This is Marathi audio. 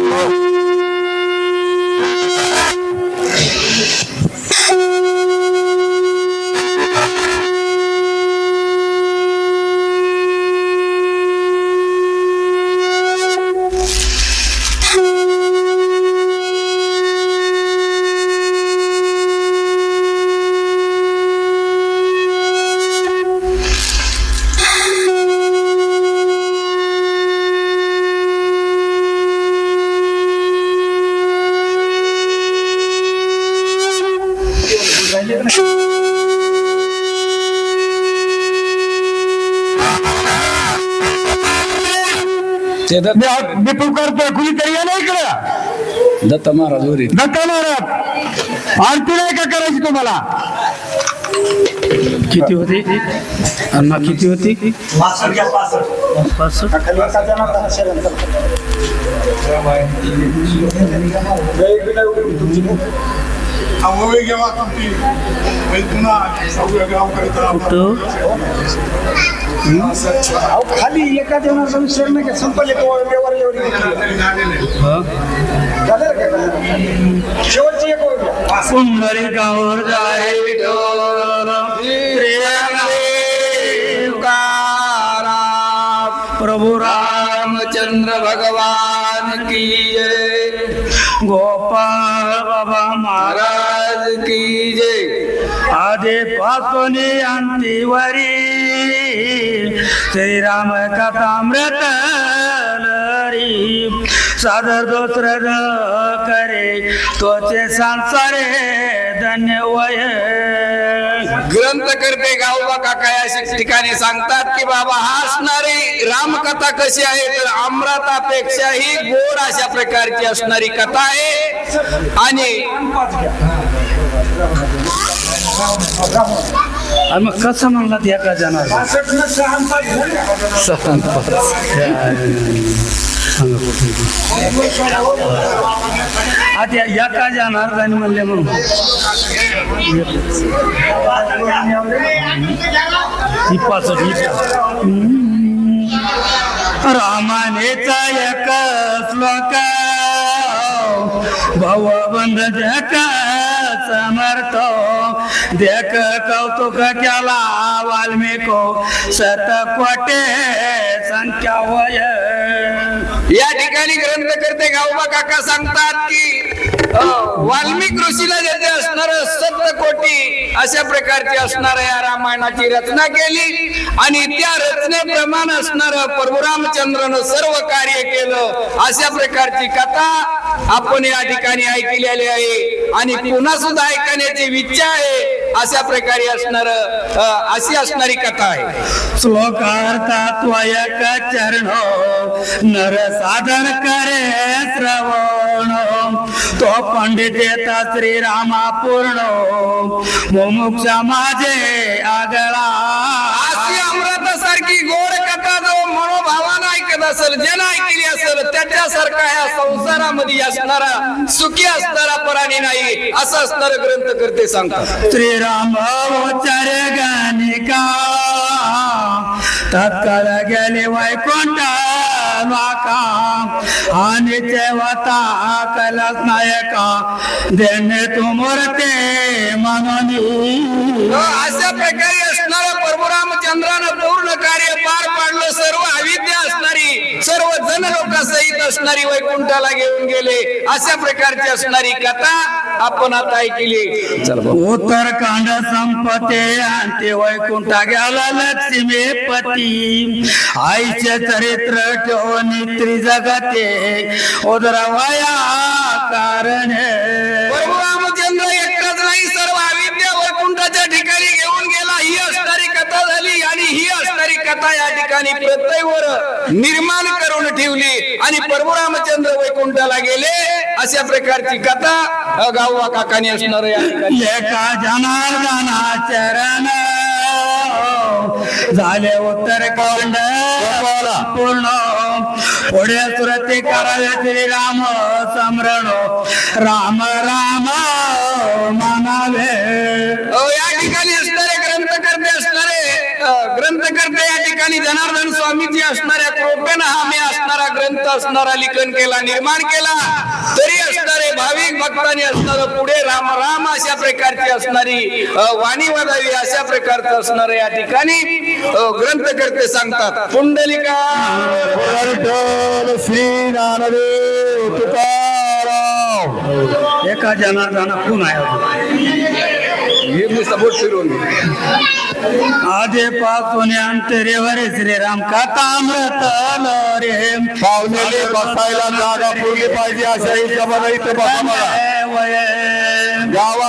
Oh. ते मी आ- मी पुकारतोय कुणीतरी या नाही इकडं. दत्त महाराज वरी. धक्का मारत आरती नाही का करायची तुम्हाला? किती होती? अण्णा किती होती? पाचशे अवय जेव्हा तुमची पुन्हा सगळ्या गावकऱ्याचा खाली एका देवनाचा विसर नाही का संपले तो व्यवहार एवढी शेवटची एक घ्या. पुंडलिकावर जाय प्रभु रामचंद्र भगवान की जय गोपाल बाबा महाराज की जय. आदे पासोनी अंतीवरी. श्रीराम कथामृत लरी सादर दोसर करे तोचे संसारे धन्य वय. ग्रंथ करते गावबा काका या ठिकाणी सांगतात की बाबा हा असणारी रामकथा कशी आहे? तर अमृतापेक्षाही गोड अशा प्रकारची असणारी कथा आहे. आणि आणि मग कसं म्हणलात एका जाणार? सहा आता एका जाणार आणि म्हणले म्हणून? रामानेचा एक श्लोक भवबंध जग समर्थ. देख कौतुक केला वाल्मिको शतकोटे संख्या वय. या ठिकाणी ग्रंथकर्ते गावबा काका सांगतात की वाल्मिक ऋषीला जेथे असणार सप्तकोटी अशा प्रकारची असणार या रामायणाची रचना केली. आणि त्या रचनेप्रमाणे असणार प्रभुरामचंद्रनं सर्व कार्य केलं. अशा प्रकारची कथा आपण या ठिकाणी ऐकलेली आहे. आणि पुन्हा सुद्धा ऐकण्याची इच्छा आहे. अशा प्रकारे असणार अशी असणारी कथा आहे. श्लोकार्था त्वयक चरण नर साधन करे श्रवण. तो पंडित येता श्रीरामा पूर्ण मुमुक्षा माझे आगळा. अशी अमृतासारखी गोड कथा जो मनोभावानं ऐकत असेल ज्यानं ऐकली असेल त्याच्यासारखा ह्या संसारामध्ये असणारा सुखी असणारा पराणी नाही असं असणार ग्रंथ करते सांगतात. श्रीराम उच्चारे गणिका तत्काळ गेले वैकुंठ वाका आणि तेवता कैलास नायका. देणे तू मूर्ते म्हणून. अशा प्रकारे सर्व जन लोकांसहित असणारी वैकुंठाला घेऊन गेले. अशा प्रकारची असणारी कथा आपण आता ऐकली. उत्तरकांड संपते आणि वैकुंठा गेला लक्ष्मी पती. आईचे चरित्र ठेवून त्रिजगते उदरवया कारण परशुरामचंद्र एकटाच नाही सर्व अविद्या वैकुंठाच्या ठिकाणी कथा या ठिकाणी प्रत्येवर निर्माण करून ठेवली आणि परशुरामचंद्र वैकुंठाला गेले अशा प्रकारची कथा गाववा काकाने असणार जनार्दना चरण. झाले उत्तरकांड पूर्ण. पुढे सुरती करावे श्रीराम समरण. राम राम अ, या ठिकाणी असणारे ग्रंथकर्ते असणारे अ, ग्रंथकर्ते या ठिकाणी जनार्दन स्वामीजी असणाऱ्या कृपेनं हा मी असणारा ग्रंथ असणारा लिखन केला निर्माण केला. तरी असणारे भाविक भक्तांनी असणार पुढे राम राम अशा प्रकारची असणारी वाणी वाजावी अशा प्रकारचं असणार या ठिकाणी ग्रंथकर्ते सांगतात. पुंडलिका. श्री तुकाराम एका जनार्दना कोण आहे. हे नुसतं बोट फिरवून आधे पासून अंतरेवर श्रीराम कथा अमृत रे बसायला जागा पुरली पाहिजे अशा हिशोबाने इथं बसा मला वय गावात